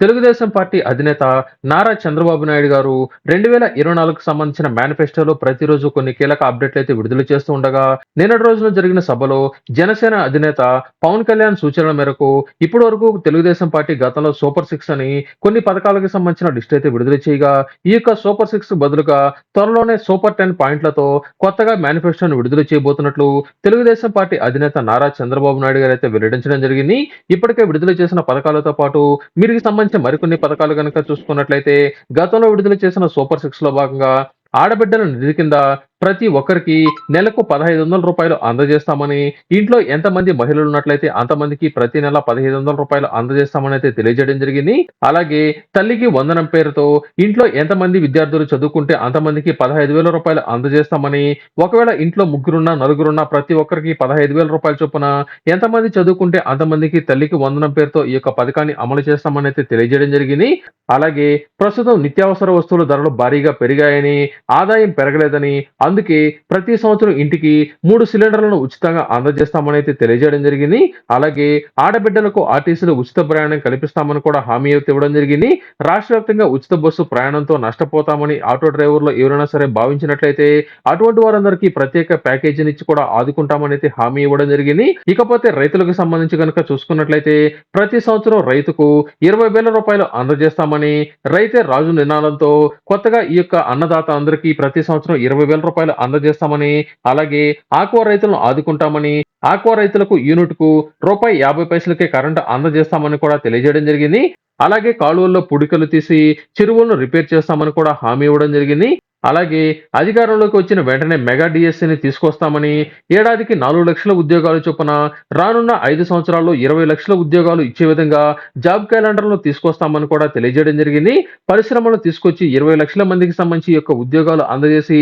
Telugu Desam party అధినేత నారా చంద్రబాబు నాయుడు గారు రెండు వేల ఇరవై నాలుగుకు సంబంధించిన మేనిఫెస్టోలో ప్రతిరోజు కొన్ని కీలక అప్డేట్లు అయితే విడుదల చేస్తూ ఉండగా నిన్నటి రోజున జరిగిన సభలో జనసేన అధినేత పవన్ కళ్యాణ్ సూచనల మేరకు ఇప్పటి వరకు తెలుగుదేశం పార్టీ గతంలో సూపర్ సిక్స్ అని కొన్ని పథకాలకు సంబంధించిన లిస్ట్ అయితే విడుదల చేయగా ఈ యొక్క సూపర్ సిక్స్ బదులుగా త్వరలోనే సూపర్ టెన్ పాయింట్లతో కొత్తగా మేనిఫెస్టోను విడుదల చేయబోతున్నట్లు తెలుగుదేశం పార్టీ అధినేత నారా చంద్రబాబు నాయుడు గారు అయితే వెల్లడించడం జరిగింది. ఇప్పటికే విడుదల చేసిన పథకాలతో పాటు వీరికి సంబంధించిన మరికొన్ని పథకాలు కనుక చూసుకున్నట్లయితే గతంలో విడుదల చేసిన సూపర్ సిక్స్లో భాగంగా ఆడబిడ్డల నిధి కింద ప్రతి ఒక్కరికి నెలకు పదహైదు వందల రూపాయలు అందజేస్తామని ఇంట్లో ఎంతమంది మహిళలు ఉన్నట్లయితే అంతమందికి ప్రతి నెల పదహైదు వందల రూపాయలు అందజేస్తామని అయితే తెలియజేయడం జరిగింది. అలాగే తల్లికి వందనం పేరుతో ఇంట్లో ఎంతమంది విద్యార్థులు చదువుకుంటే అంతమందికి పదహైదు వేల రూపాయలు అందజేస్తామని ఒకవేళ ఇంట్లో ముగ్గురున్న నలుగురున్న ప్రతి ఒక్కరికి పదహైదు వేల రూపాయల చొప్పున ఎంతమంది చదువుకుంటే అంతమందికి తల్లికి వందనం పేరుతో ఈ యొక్క పథకాన్ని అమలు చేస్తామని అయితే తెలియజేయడం జరిగింది. అలాగే ప్రస్తుతం నిత్యావసర వస్తువుల ధరలు భారీగా పెరిగాయని ఆదాయం పెరగలేదని అందుకే ప్రతి సంవత్సరం ఇంటికి మూడు సిలిండర్లను ఉచితంగా అందజేస్తామని అయితే తెలియజేయడం జరిగింది. అలాగే ఆడబిడ్డలకు ఆర్టీసీలో ఉచిత ప్రయాణం కల్పిస్తామని కూడా హామీ అయితే ఇవ్వడం జరిగింది. రాష్ట్ర వ్యాప్తంగా ఉచిత బస్సు ప్రయాణంతో నష్టపోతామని ఆటో డ్రైవర్లు ఎవరైనా సరే భావించినట్లయితే అటువంటి వారందరికీ ప్రత్యేక ప్యాకేజీని ఇచ్చి కూడా ఆదుకుంటామని అయితే హామీ ఇవ్వడం జరిగింది. ఇకపోతే రైతులకు సంబంధించి కనుక చూసుకున్నట్లయితే ప్రతి సంవత్సరం రైతుకు ఇరవై వేల రూపాయలు అందజేస్తామని రైతే రాజు నినాదంతో కొత్తగా ఈ యొక్క అన్నదాత అందరికీ ప్రతి సంవత్సరం ఇరవై వేల రూపాయలు అందజేస్తామని అలాగే ఆక్వా రైతులను ఆదుకుంటామని ఆక్వా రైతులకు యూనిట్కు రూపాయి యాభై పైసలకే కరెంటు అందజేస్తామని కూడా తెలియజేయడం జరిగింది. అలాగే కాలువల్లో పుడికలు తీసి చెరువులను రిపేర్ చేస్తామని కూడా హామీ ఇవ్వడం జరిగింది. అలాగే అధికారంలోకి వచ్చిన వెంటనే మెగా డిఎస్సిని తీసుకొస్తామని ఏడాదికి నాలుగు లక్షల ఉద్యోగాలు చొప్పున రానున్న ఐదు సంవత్సరాల్లో ఇరవై లక్షల ఉద్యోగాలు ఇచ్చే విధంగా జాబ్ క్యాలెండర్లో తీసుకొస్తామని కూడా తెలియజేయడం జరిగింది. పరిశ్రమలు తీసుకొచ్చి ఇరవై లక్షల మందికి సంబంధించి యొక్క ఉద్యోగాలు అందజేసి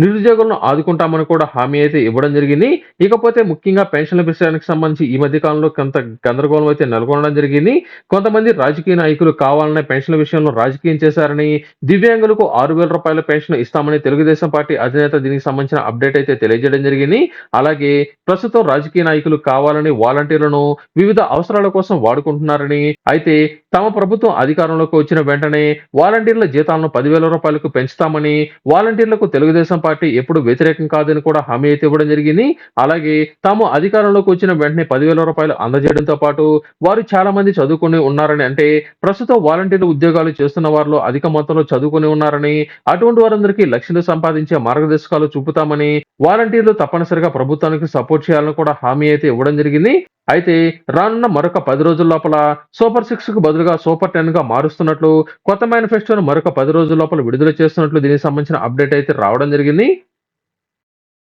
నిరుద్యోగులను ఆదుకుంటామని కూడా హామీ అయితే ఇవ్వడం జరిగింది. ఇకపోతే ముఖ్యంగా పెన్షన్ల విషయానికి సంబంధించి ఈ మధ్య కాలంలో కొంత గందరగోళం అయితే నెలకొనడం జరిగింది. కొంతమంది రాజకీయ నాయకులు కావాలనే పెన్షన్ల విషయంలో రాజకీయం చేశారని దివ్యాంగులకు ఆరు వేల రూపాయల పెన్షన్ ఇస్తామని తెలుగుదేశం పార్టీ అధినేత దీనికి సంబంధించిన అప్డేట్ అయితే తెలియజేయడం జరిగింది. అలాగే ప్రస్తుతం రాజకీయ నాయకులు కావాలని వాలంటీర్లను వివిధ అవసరాల కోసం వాడుకుంటున్నారని అయితే తమ ప్రభుత్వం అధికారంలోకి వచ్చిన వెంటనే వాలంటీర్ల జీతాలను పదివేల రూపాయలకు పెంచుతామని వాలంటీర్లకు తెలుగుదేశం పార్టీ ఎప్పుడు వ్యతిరేకం కాదని కూడా హామీ అయితే ఇవ్వడం జరిగింది. అలాగే తాము అధికారంలోకి వచ్చిన వెంటనే పదివేల రూపాయలు అందజేయడంతో పాటు వారు చాలా మంది చదువుకుని ఉన్నారని అంటే ప్రస్తుతం వాలంటీర్లు ఉద్యోగాలు చేస్తున్న వారిలో అధిక మొత్తంలో చదువుకుని ఉన్నారని అటువంటి వారందరికీ లక్షలు సంపాదించే మార్గదర్శకాలు చూపుతామని వాలంటీర్లు తప్పనిసరిగా ప్రభుత్వానికి సపోర్ట్ చేయాలని కూడా హామీ అయితే ఇవ్వడం జరిగింది. అయితే రానున్న మరొక పది రోజుల లోపల సూపర్ సిక్స్కు బదులుగా సూపర్ టెన్గా మారుస్తున్నట్లు కొత్త మేనిఫెస్టోను మరొక పది రోజుల లోపల విడుదల చేస్తున్నట్లు దీనికి సంబంధించిన అప్డేట్ అయితే రావడం జరిగింది.